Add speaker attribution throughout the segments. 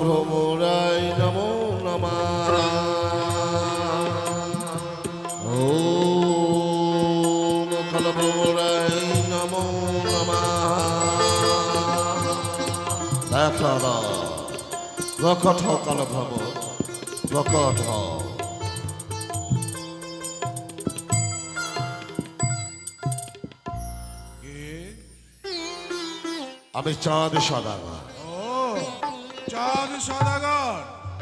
Speaker 1: ভ্রমরাই নমো নমা। কাল ভ্রমরাই নমো নমা। দেখা দাও প্রকট কাল আমি চাঁদ সদাগর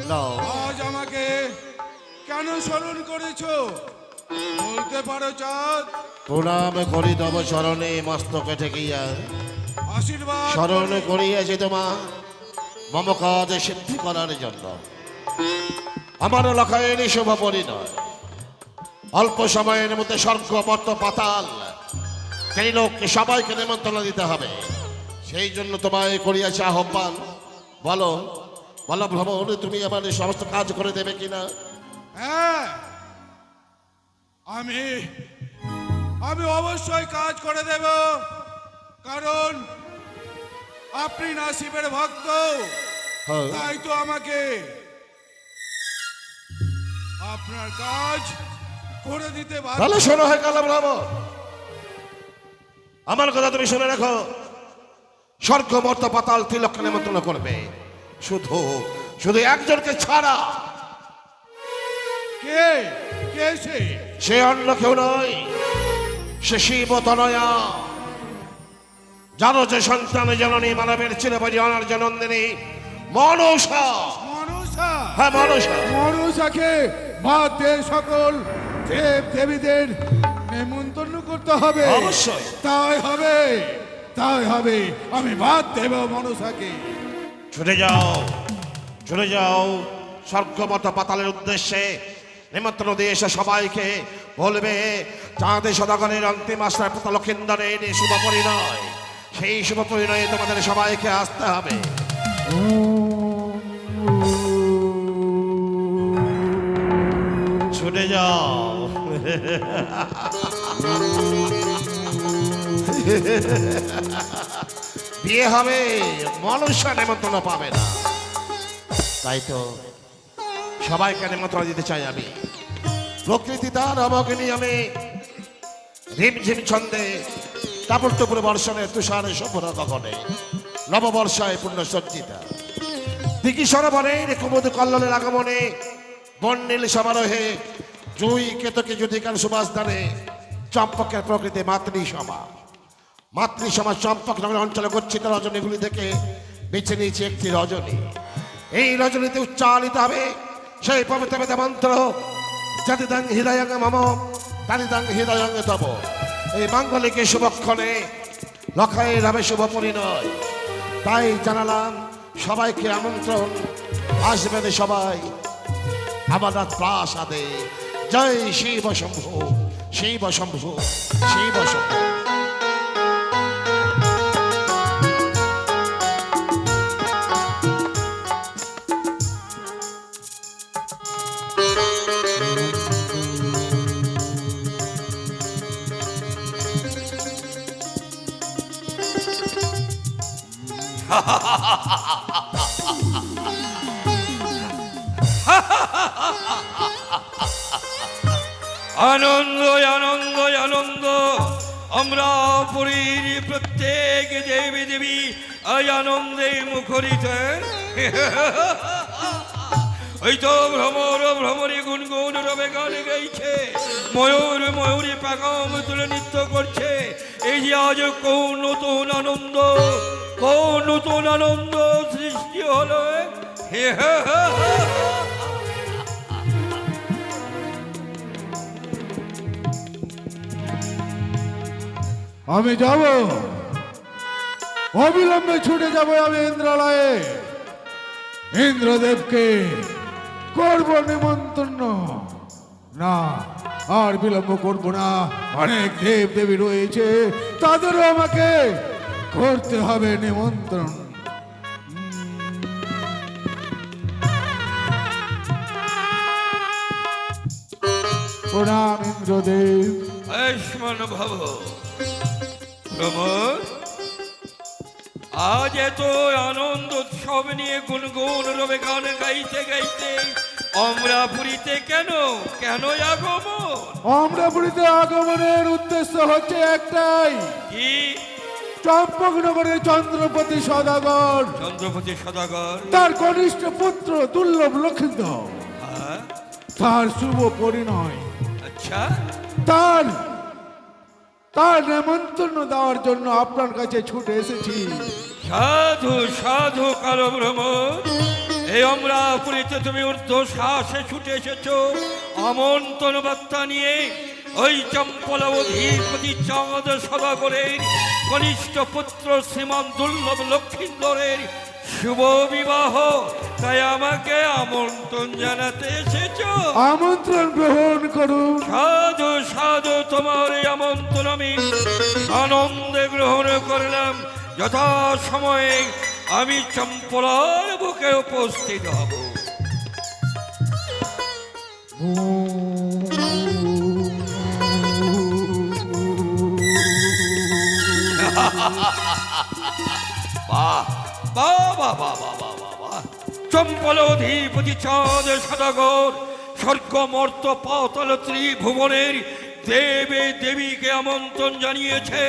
Speaker 2: আজ আমাকে কেন স্মরণ করেছ? বলতে পারো চাঁদ।
Speaker 1: প্রণাম করি তব স্মরণে মস্তকে ঠেকিয়া।
Speaker 2: আশীর্বাদ
Speaker 1: স্মরণ করিয়াছি তোমা মম কাজ সিদ্ধি করার জন্য। আমার লখায়ের শুভ পরিণয়। অল্প সময়ের মধ্যে স্বর্গ মর্ত পাতাল। সেই লোককে সবাইকে নিমন্ত্রণ দিতে হবে সেই জন্য তোমায় করিয়াছে আহ্বান। বলো বলো ভ্রমণ তুমি আমার এই সমস্ত কাজ করে দেবে কিনা?
Speaker 2: হ্যাঁ আমি আমি অবশ্যই কাজ করে দেব। কারণ আপনি নাসিবের ভক্ত
Speaker 1: হ্যাঁ।
Speaker 2: তাই তো আমাকে আপনার কাজ করে দিতে
Speaker 1: তাহলে শোনো হয়ে গেল ভ্রমণ আমার কথা তুমি শুনে রাখো। স্বর্গ মর্ত পাতাল তিলক্ষ নিমন্ত্রণ করবে। শুধু শুধু একজনকে ছাড়া।
Speaker 2: কে? কে সে?
Speaker 1: সে অন্য কেউ নয় সে শিব তনয়া। জানো যে সন্তান জননী মানবের চিরবাজি অনার জনন্দিনী মনসা
Speaker 2: মনসা
Speaker 1: হ্যাঁ মনসা
Speaker 2: মনসাকে দিয়ে সকল দেব দেবীদের নেমন্তন্ন করতে হবে।
Speaker 1: অবশ্যই।
Speaker 2: তাই হবে তাই হবে। আমি বাদ দেব মনসাকে
Speaker 1: ছুটে যাও ছুটে যাও। স্বর্গমত পাতালের উদ্দেশ্যে নিমন্ত্রণ দিয়ে এসে সবাইকে। বলবে চাঁদে সদাগরের অন্তিম আশ্রয় পাতাল লক্ষিন্দরের এই শুভ পরিণয় সেই শুভ পরিণয়ে তোমাদের সবাইকে আসতে হবে। ছুটে যাও। বিয়ে হবে, মনুষ্য নেমন্ত্রণ পাবে না। তাই তো সবাইকে নেমন্ত্রণ দিতে চাই আমি। প্রকৃতি তার আমাকে নিয়মে ঝিমঝিম ছন্দে টাপুর টুপুর বর্ষণে, তুষারে সফর গগনে, নববর্ষায় পূর্ণ সজ্জিতা। দিকি সরোবরের কুমুদ কল্লোলের আগমনে বন্নীল সমারোহে, জুই কেতকে যুধিকার সুবাস দানে, চম্পকের প্রকৃতি মাতৃ সভা। মাতৃ সমাজ চম্পক নগর অঞ্চলে গচ্ছিত রজনীগুলি থেকে বেছে নিয়েছে একটি রজনী। এই রজনীতে উচ্চারিত হবে, সেই পবিত্র বেদ মন্ত্র, জাতিদাং হৃদয়ঙ্গ মম তারিদাং হৃদয়ঙ্গ তব। এই মাঙ্গলিকের শুভক্ষণে লখায়ের হবে শুভ পরিণয়। তাই জানালাম সবাইকে আমন্ত্রণ আসবেন সবাই। আমাদের প্রাসাদে। জয় শিব শম্ভু শিব শম্ভু শিব শম্ভু।
Speaker 3: আনন্দ আনন্দ আনন্দ। আমরা পুরীর প্রত্যেক দেবী দেবী আজ আনন্দে মুখরিত। ওই তো ভ্রমর, ভ্রমরে গুনগুন রবে গান গাইছে। ময়ূর, ময়ূরী পাগম তুলে নৃত্য করছে। এই যে আজ কোন নতুন আনন্দ। নতুন আনন্দ সৃষ্টি হলো।
Speaker 2: আমি যাব। অবিলম্বে ছুটে যাব আমি ইন্দ্রালয়ে। ইন্দ্রদেবকে করব নিমন্ত্রণ। না, আর বিলম্ব করব না। অনেক দেব দেবী রয়েছে, তাদেরও আমাকে করতে হবে নিমন্ত্রণ। প্রণাম ইন্দ্রদেব।
Speaker 3: আয়ুষ্মান ভব আজ এত আনন্দ উৎসব নিয়ে গুনগুন রবে গান গাইতে গাইতে আমরা পুরীতে কেন কেন আগমন?
Speaker 2: আমরা পুরীতে আগমনের উদ্দেশ্য হচ্ছে একটাই।
Speaker 3: কি?
Speaker 2: চন্দ্রপতি সদাগর।
Speaker 3: চন্দ্রপতি সদাগর।
Speaker 2: তার কনিষ্ঠ পুত্র দুর্লভ লক্ষিন্দর।
Speaker 3: হ্যাঁ?
Speaker 2: তার শুভ পরিণয়।
Speaker 3: আচ্ছা।
Speaker 2: তার তার নেমন্তন্ন দেওয়ার জন্য আপনার কাছে ছুটে এসেছি।
Speaker 3: সাধু সাধু কালো ভ্রমণ এই আমরা পুরীতে তুমি ঊর্ধ্ব সাহসে ছুটে এসেছ। আমন্ত্রণ বার্তা নিয়ে ওই চম্পলা অধিপতি চাঁদ সদাগরের কনিষ্ঠ পুত্র শ্রীমান দুর্লভ লক্ষ্মীন্দরের শুভ বিবাহ। তাই আমাকে আমন্ত্রণ জানাতে এসেছ।
Speaker 2: আমন্ত্রণ গ্রহণ করুন।
Speaker 3: সাধু সাধু তোমার এই আমন্ত্রণ আমি আনন্দে গ্রহণ করলাম। যথা সময়ে আমি চম্পলার বুকে উপস্থিত হব। বাহ বাহ চম্পল স্বর্গ মর্ত পাতল ত্রিভুবনের দেবে দেবীকে আমন্ত্রণ জানিয়েছে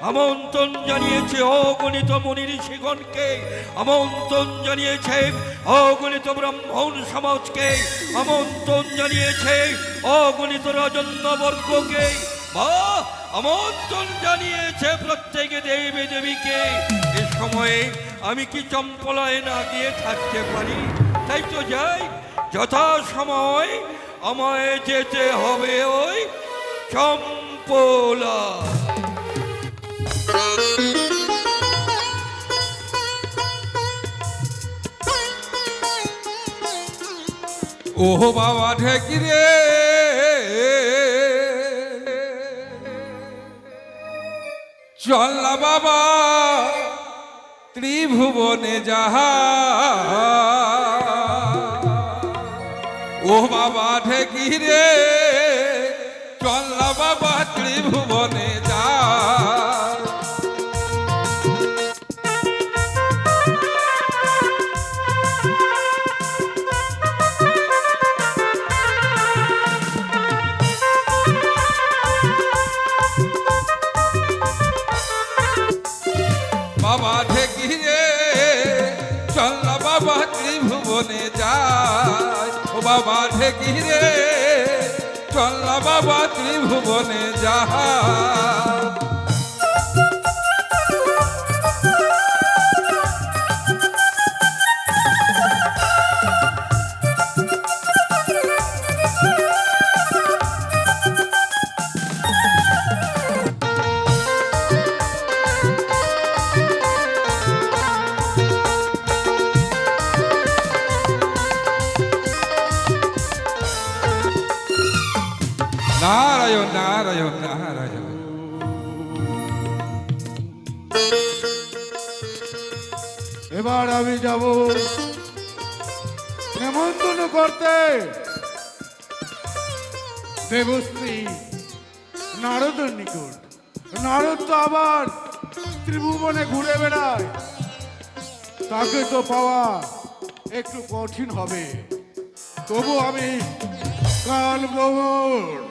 Speaker 3: আমন্ত্রণ জানিয়েছে অগণিত মনি ঋষিগণকে, আমন্ত্রণ জানিয়েছে অগণিত ব্রাহ্মণ সমাজকে, আমন্ত্রণ জানিয়েছে অগণিত রাজন্যবর্গকে বা আমন্ত্রণ জানিয়েছে প্রত্যেকে দেবী দেবীকে। এ সময়ে আমি কি চম্পলায় না গিয়ে থাকতে পারি? তাই তো যাই, যথা সময় আমায় যেতে হবে ওই চম্পলা।
Speaker 4: ওহ বাবা, ঢেকি রে। চল না বাবা ত্রিভুবনে যাহা। ও বাবা ঢেকি রে চল না বাবা ত্রিভুবনে ঘিরে চল বাবা ত্রিভুবনে যাহা। নারায়ণ নারায়ণ নারায়ণ।
Speaker 2: এবার আমি যাব নেমন্তন্ন করতে। দেবশ্রী নারদের নিকট, নারদ তো আবার ত্রিভুবনে ঘুরে বেড়ায়। তাকে তো পাওয়া একটু কঠিন হবে। তবু আমি কাল ভ্রমণ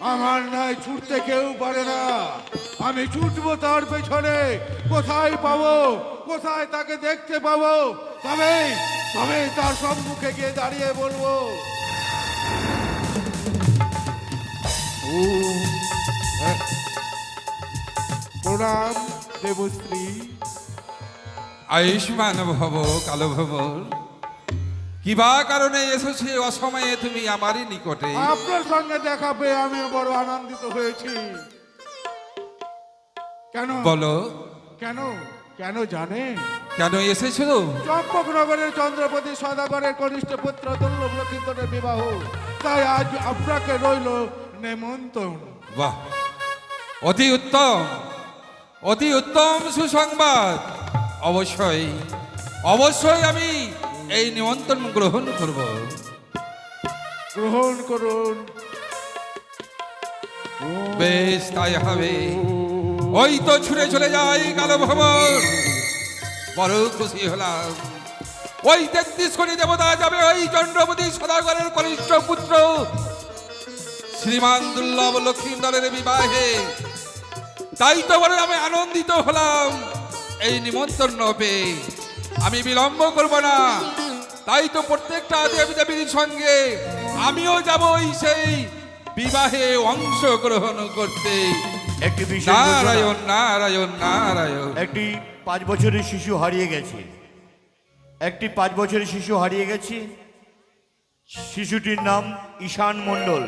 Speaker 2: আমার নাই ছুটতে কেউ পারে না। আমি ছুটবো তার পেছনে। কোথায় পাবো? কোথায় তাকে দেখতে পাবো? তবে তবে তার সম্মুখে গিয়ে দাঁড়িয়ে বলব। ও, প্রণাম দেবশ্রী।
Speaker 4: আয়ুষ্মান ভব কালো ভব কিবা কারণে এসেছে অসময়ে তুমি আমারই নিকটে?
Speaker 2: আপনার সঙ্গে দেখা পেয়ে আমি বড় আনন্দিত হয়েছি। কেন?
Speaker 4: বলো।
Speaker 2: কেন? কেন জানে?
Speaker 4: কেন এসেছ
Speaker 2: চম্পকনগরের চন্দ্রপতি সদাগরের কনিষ্ঠ পুত্র দুর্লভ লক্ষিন্দরের বিবাহ। তাই আজ আপনাকে রইল নেমন্তণ
Speaker 4: বাহ। অতি উত্তম। অতি উত্তম সুসংবাদ। অবশ্যই। অবশ্যই আমি এই নিমন্ত্রণ গ্রহণ করব।
Speaker 2: গ্রহণ করুন।
Speaker 4: বেশ তাই হবে। ওই তো ছুটে চলে যাই কালো ভবন। বড় খুশি হলাম। ওই তেত্রিশ কোটি দেবতা যাবে ওই চন্দ্রপতি সদাগরের কনিষ্ঠ পুত্র। শ্রীমান দুর্লভ লক্ষ্মীন্দরের বিবাহে। তাই তো বলে আমি আনন্দিত হলাম। এই নিমন্ত্রণ পেয়ে আমি বিলম্ব করব না। তাই তো প্রত্যেকটা দেবী দেবীর সঙ্গে আমিও যাব ওই সেই বিবাহে অংশগ্রহণ করতে।
Speaker 5: একটি বিশেষ
Speaker 4: নারায়ণ নারায়ণ নারায়ণ।
Speaker 5: একটি পাঁচ বছরের শিশু হারিয়ে গেছে। একটি পাঁচ বছরের শিশু হারিয়ে গেছে। শিশুটির নাম ঈশান মণ্ডল।